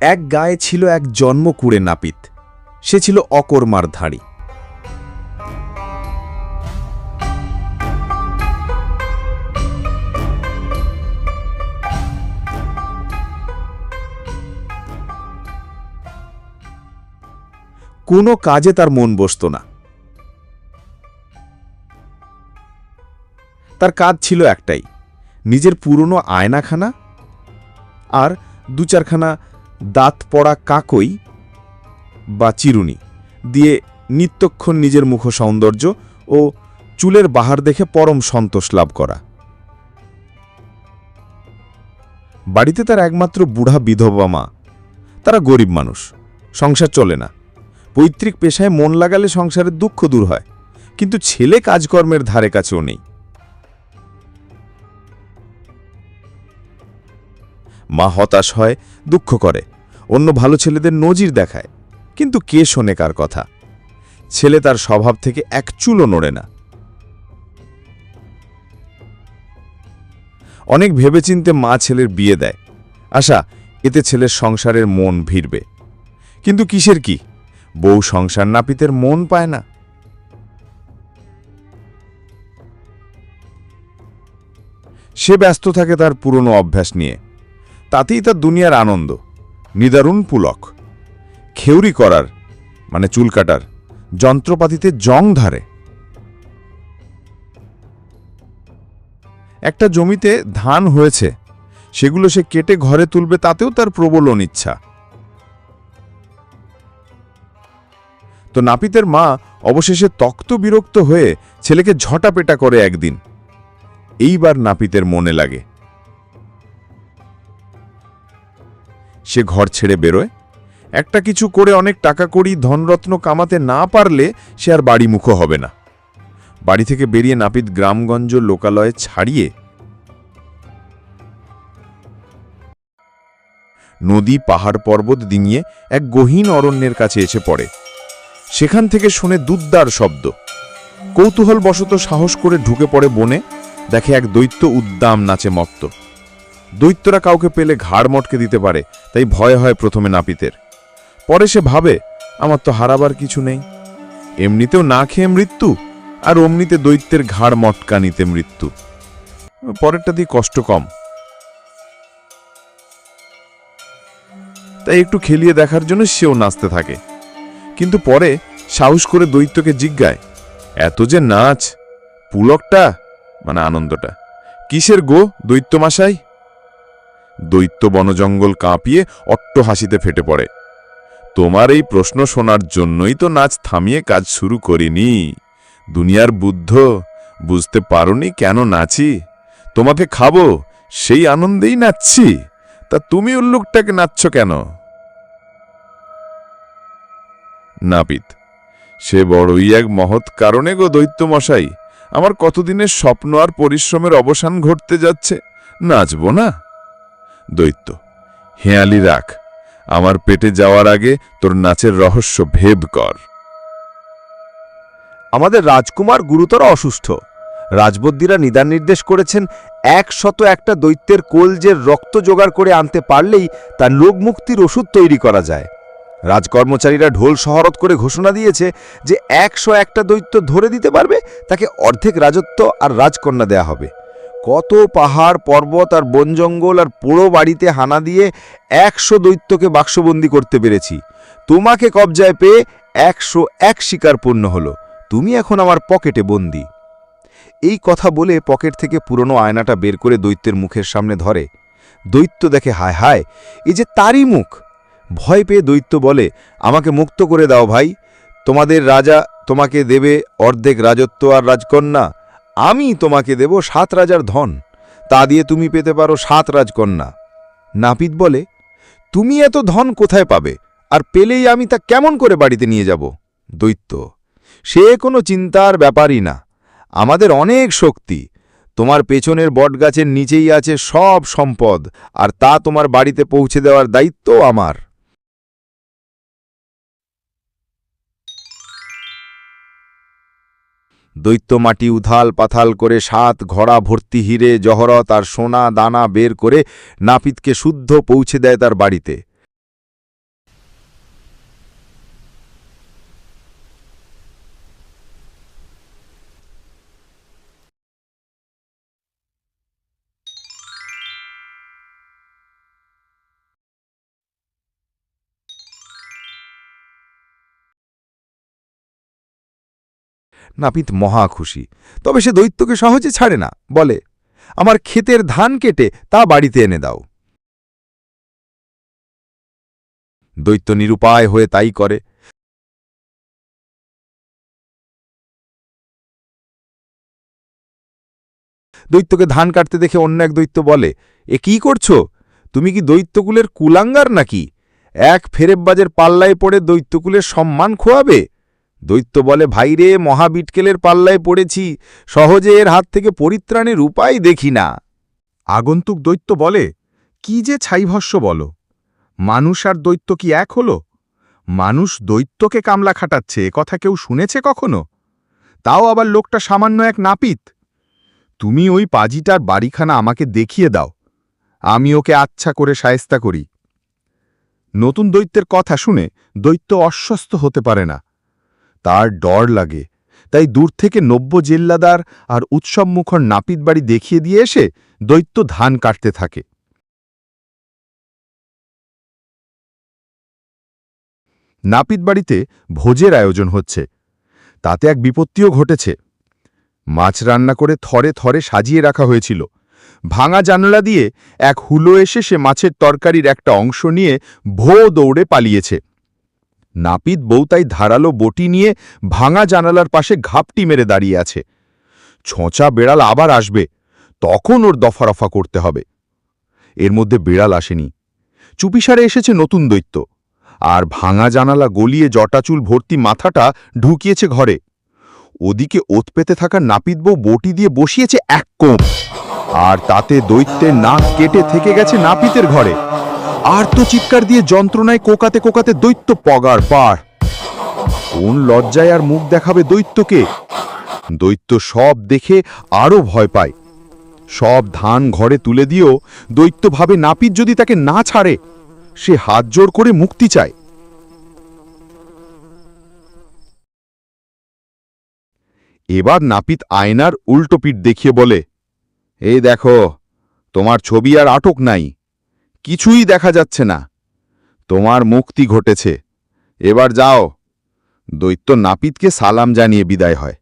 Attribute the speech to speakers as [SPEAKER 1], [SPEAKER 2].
[SPEAKER 1] এক গায়ে ছিল এক জন্ম জন্মকুড়ে নাপিত। সে ছিল অকর্মার ধাড়ি কোনো কাজে তার মন বসত না। তার কাজ ছিল একটাই, নিজের পুরনো আয়নাখানা আর দু চারখানা দাঁত পড়া কাকই বা চিরুনি দিয়ে নিত্যক্ষণ নিজের মুখ সৌন্দর্য ও চুলের বাহার দেখে পরম সন্তোষ লাভ করা। বাড়িতে তার একমাত্র বুড়া বিধবা মা। তারা গরিব মানুষ, সংসার চলে না। পৈতৃক পেশায় মন লাগালে সংসারের দুঃখ দূর হয়, কিন্তু ছেলে কাজকর্মের ধারে কাছেও নেই। মা হতাশ হয়, দুঃখ করে। অন্য ভালো ছেলেদের নজির দেখায়। কিন্তু কে শোনে কার কথা? ছেলে তার স্বভাব থেকে এক চুলও নড়ে না। অনেক ভেবেচিন্তে মা ছেলের বিয়ে দেয়। আশা, এতে ছেলের সংসারের মন ভিড়বে। কিন্তু কিসের কি? বউ সংসার নাপিতের মন পায় না। সে ব্যস্ত থাকে তার পুরনো অভ্যাস নিয়ে। তাতেই তার দুনিয়ার আনন্দ। নিদারুণ পুলক। খেউরি করার মানে চুল কাটার, যন্ত্রপাতিতে জং ধারে। একটা জমিতে ধান হয়েছে, সেগুলো সে কেটে ঘরে তুলবে, তাতেও তার প্রবল অনিচ্ছা। তো নাপিতের মা অবশেষে তক্ত বিরক্ত হয়ে ছেলেকে ঝটাপেটা করে একদিন। এইবার নাপিতের মনে লাগে। সে ঘর ছেড়ে বেরোয়। একটা কিছু করে অনেক টাকা করি ধনরত্ন কামাতে না পারলে সে আর বাড়ি মুখো হবে না। বাড়ি থেকে বেরিয়ে নাপিত গ্রামগঞ্জ লোকালয়ে ছাড়িয়ে নদী, পাহাড় পর্বত ডিঙিয়ে এক গহীন অরণ্যের কাছে এসে পড়ে। সেখান থেকে শুনে দুদ্দার শব্দ। কৌতূহলবশত সাহস করে ঢুকে পড়ে বনে, দেখে এক দৈত্য উদ্দাম নাচে মত্ত। দৈত্যরা কাউকে পেলে ঘাড় মটকে দিতে পারে, তাই ভয় হয় প্রথমে নাপিতের। পরে সে ভাবে, আমার তো হারাবার কিছু নেই। এমনিতেও না খেয়ে মৃত্যু, আর অমনিতে দৈত্যের ঘাড় মটকা নিতে মৃত্যু। পরেরটা দিয়ে কষ্ট কম। তাই একটু খেলিয়ে দেখার জন্য সেও নাচতে থাকে। কিন্তু পরে সাহস করে দৈত্যকে জিজ্ঞায়, এত যে নাচ, পুলকটা মানে আনন্দটা, কিসের গো দৈত্য মাসাই দৈত্য বনজঙ্গল কাঁপিয়ে অট্ট হাসিতে ফেটে পড়ে। তোমার এই প্রশ্ন শোনার জন্যই তো নাচ থামিয়ে কাজ শুরু করিনি। দুনিয়ার বুদ্ধ, বুঝতে পারোনি কেন নাচি? তোমাকে খাব, সেই আনন্দেই নাচছি। তা তুমি উল্লুকটাকে নাচছ কেন? নাপিত, সে বড়ই এক মহৎ কারণে গো দৈত্য মশাই আমার কতদিনের স্বপ্ন আর পরিশ্রমের অবসান ঘটতে যাচ্ছে, নাচব না? দৈত্য। হেয়ালি রাখ। আমার পেটে যাওয়ার আগে তোর নাচের রহস্য ভেদ কর।
[SPEAKER 2] আমাদের রাজকুমার গুরুতর অসুস্থ। রাজবদ্দিরা নিদান নির্দেশ করেছেন একশত একটা দৈত্যের কোলজের রক্ত জোগাড় করে আনতে পারলেই তার লোকমুক্তির ওষুধ তৈরি করা যায়। রাজকর্মচারীরা ঢোল শহরত করে ঘোষণা দিয়েছে যে একশো একটা দৈত্য ধরে দিতে পারবে, তাকে অর্ধেক রাজত্ব আর রাজকন্যা দেয়া হবে। কত পাহাড়, পর্বত আর বন জঙ্গল আর পোড়ো বাড়িতে হানা দিয়ে একশো দৈত্যকে বাক্সবন্দি করতে পেরেছি। তোমাকে কবজায় পেয়ে একশো এক শিকার পূর্ণ হলো। তুমি এখন আমার পকেটে বন্দি। এই কথা বলে পকেট থেকে পুরনো আয়নাটা বের করে দৈত্যের মুখের সামনে ধরে। দৈত্য দেখে হায় হায় এই যে তারই মুখ। ভয় পেয়ে দৈত্য বলে, আমাকে মুক্ত করে দাও ভাই। তোমাদের রাজা তোমাকে দেবে অর্ধেক রাজত্ব আর রাজকন্যা। আমি তোমাকে দেব সাত রাজার ধন। তা দিয়ে তুমি পেতে পারো সাত রাজকন্যা। নাপিত বলে, তুমি এত ধন কোথায় পাবে? আর পেলেই আমি তা কেমন করে বাড়িতে নিয়ে যাব? দৈত্য, সে কোনো চিন্তার ব্যাপারই না। আমাদের অনেক শক্তি। তোমার পেছনের বটগাছের নিচেই আছে সব সম্পদ, আর তা তোমার বাড়িতে পৌঁছে দেওয়ার দায়িত্ব আমার। দৈত্য উধাল পাথাল করে সাত ঘোড়া ভর্তি হিরে জহরত আর সোনা দানা বের করে নাপিতকে শুদ্ধ পৌঁছে দেয় তার বাড়িতে। নাপিত মহা খুশি। তবে সে দৈত্যকে সহজে ছাড়ে না, বলে, আমার ক্ষেতের ধান কেটে তা বাড়িতে এনে দাও। দৈত্য নিরুপায় হয়ে তাই করে। দৈত্যকে ধান কাটতে দেখে অন্য এক দৈত্য বলে, এ কি করছ? তুমি কি দৈত্যকুলের কুলাঙ্গার নাকি? এক ফেরেববাজের পাল্লায় পড়ে দৈত্যকুলের সম্মান খোয়াবে? দৈত্য বলে ভাইরে মহাবিটকেলের পাল্লায় পড়েছি, সহজে এর হাত থেকে পরিত্রাণের উপায় দেখি না।
[SPEAKER 3] আগন্তুক দৈত্য বলে, কি যে ছাইভস্য বলো, মানুষ আর দৈত্য কি এক হলো? মানুষ দৈত্যকে কামলা খাটাচ্ছে, এ কথা কেউ শুনেছে কখনো? তাও আবার লোকটা সামান্য এক নাপিত। তুমি ওই পাজিটার বাড়িখানা আমাকে দেখিয়ে দাও, আমি ওকে আচ্ছা করে সায়স্তা করি। নতুন দৈত্যের কথা শুনে দৈত্য অস্বস্ত হতে পারে না। তার ডর লাগে। তাই দূর থেকে নব্য জেল্লাদার আর উৎসবমুখর নাপিত বাড়ি দেখিয়ে দিয়ে এসে দৈত্য ধান কাটতে থাকে। নাপিত বাড়িতে ভোজের আয়োজন হচ্ছে। তাতে এক বিপত্তিও ঘটেছে। মাছ রান্না করে থরে থরে সাজিয়ে রাখা হয়েছিল। ভাঙা জানলা দিয়ে এক হুলো এসে সে মাছের তরকারির একটা অংশ নিয়ে ভো দৌড়ে পালিয়েছে। নাপিত বউ তাই ধারালো বটি নিয়ে ভাঙা জানালার পাশে ঘাপটি মেরে দাঁড়িয়ে আছে। ছোঁচা বেড়াল আবার আসবে, তখন ওর দফারফা করতে হবে। এর মধ্যে বিড়াল আসেনি। চুপিসারে এসেছে নতুন দৈত্য, আর ভাঙা জানালা গলিয়ে জটাচুল ভর্তি মাথাটা ঢুকিয়েছে ঘরে। ওদিকে ওত পেতে থাকা নাপিত বউ বটি দিয়ে বসিয়েছে এক কোপ আর তাতে দৈত্যের নাক কেটে থেকে গেছে নাপিতের ঘরে। আর তো চিৎকার দিয়ে যন্ত্রণায় কোকাতে কোকাতে দৈত্য পগার পার। কোন লজ্জায় আর মুখ দেখাবে দৈত্যকে? দৈত্য সব দেখে আরও ভয় পায়। সব ধান ঘরে তুলে দিয়েও দৈত্য ভাবে নাপিত যদি তাকে না ছাড়ে, সে হাত জোড় করে মুক্তি চায়। এবার নাপিত আয়নার উল্টো পিঠ দেখিয়ে বলে, এই দেখো, তোমার ছবি আর আটক নাই। কিছুই দেখা যাচ্ছে না। তোমার মুক্তি ঘটেছে। এবার যাও। দৈত্য নাপিতকে সালাম জানিয়ে বিদায় হয়।